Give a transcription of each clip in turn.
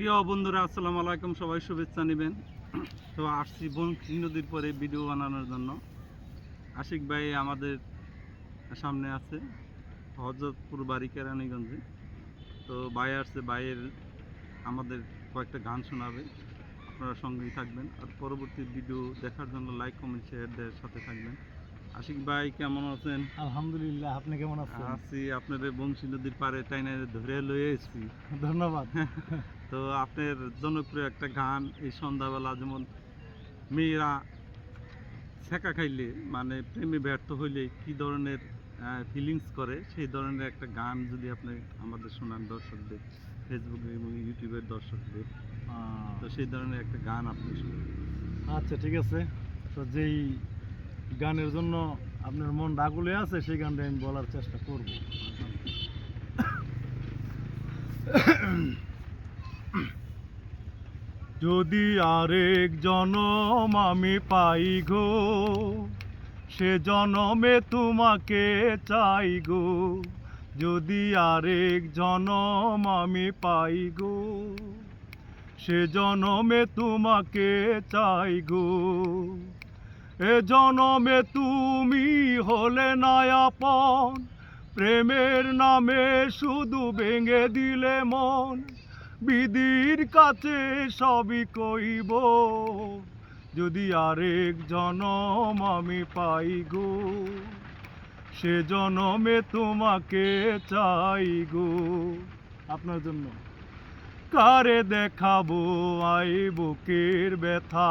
প্রিয় বন্ধুরা, আসসালামু আলাইকুম। সবাই শুভেচ্ছা নেবেন। তো আসছি বংশী নদীর পরে ভিডিও বানানোর জন্য। আশিক ভাই আমাদের সামনে আছে, হজরতপুর বাড়ি কেরানীগঞ্জে তো ভাই আসছে, ভাইয়ের আমাদের কয়েকটা গান শোনাবে। আপনারা সঙ্গেই থাকবেন। আর পরবর্তী ভিডিও দেখার জন্য লাইক কমেন্ট শেয়ার দেওয়ার সাথে থাকবেন। আশিক ভাই কেমন আছেন? আলহামদুলিল্লাহ আপনি কেমন আছেন? আছি আপনাদের বংশী নদীর পারে টাইনে ধরে লয়ে এসেছি। ধন্যবাদ। তো আপনার জনপ্রিয় একটা গান এই সন্ধ্যাবেলা যেমন মেয়েরা ছেঁকা খাইলে মানে প্রেমে ব্যর্থ হইলে কি ধরনের ফিলিংস করে? সেই ধরনের একটা গান যদি আপনি আমাদের শোনান দর্শকদের ফেসবুকে এবং ইউটিউবের দর্শকদের। তো সেই ধরনের একটা গান আপনি শুনুন। আচ্ছা ঠিক আছে। তো যেই গানের জন্য আপনার মন ডাকুলে আছে, সেই গানটা আমি বলার চেষ্টা করব। যদি আরেক জনম আমি পাই গো, সে জনমে তোমাকে চাই গো। যদি আরেক জনম আমি পাই গো, সে জনমে তোমাকে চাই গো। এ জনমে তুমি হলে নায়াপন প্রেমের নামে শুধু ভেঙে দিলে মন। বিধির কাছে সবই কইব, যদি আরেক জনম আমি পাই গো, সে জনমে তোমাকে চাই গো। আপনার জন্য কারে দেখাবো আই বুকের ব্যথা?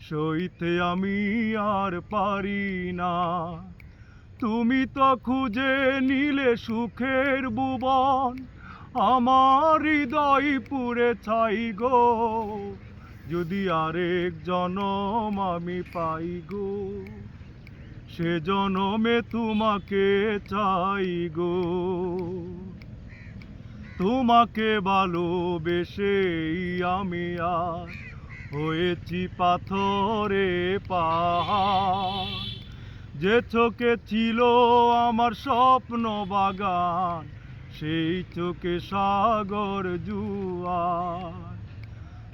সইতে আমি আর পারি না। তুমি তো খুঁজে নিলে সুখের ভুবন, আমার হৃদয় পুরে ছাই গো। যদি আরেক জনম আমি পাই গো, সে জনমে তোমাকে চাই গো। তোমাকে ভালোবেসেই আমি আর হয়েছি পাথরে পাহাড়। যে চোখে ছিল আমার স্বপ্ন বাগান, সেই চোখে সাগর জুয়ার।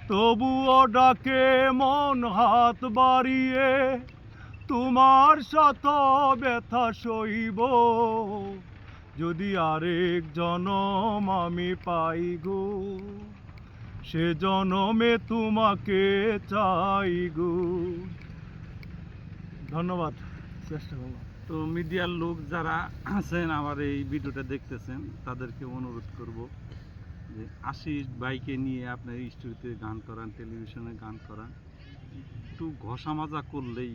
তবুও ডাকে মন হাত বাড়িয়ে, তোমার শত ব্যথা সইব। যদি আরেক জনম আমি পাই গো সে জনমে তোমাকে চাই গো। ধন্যবাদ চেষ্টা করব তো মিডিয়ার লোক যারা আছেন আমার এই ভিডিওটা দেখতেছেন, তাদেরকে অনুরোধ করব যে আশিস বাইকে নিয়ে আপনার স্টুডিওতে গান করান, টেলিভিশনে গান করান। একটু ঘষা মাজা করলেই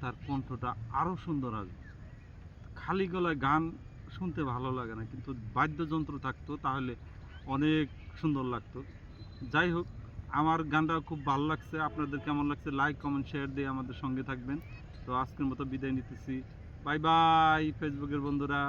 তার কণ্ঠটা আরও সুন্দর আসবে। খালি গলায় গান শুনতে ভালো লাগে না, কিন্তু বাদ্যযন্ত্র থাকতো, তাহলে অনেক সুন্দর লাগতো। যাই হোক, আমার গানটা খুব ভালো লাগছে। আপনাদের কেমন লাগছে? লাইক কমেন্ট শেয়ার দিয়ে আমাদের সঙ্গে থাকবেন। তো আজকের মতো বিদায় নিতেছি। বাই বাই ফেসবুকের বন্ধুরা।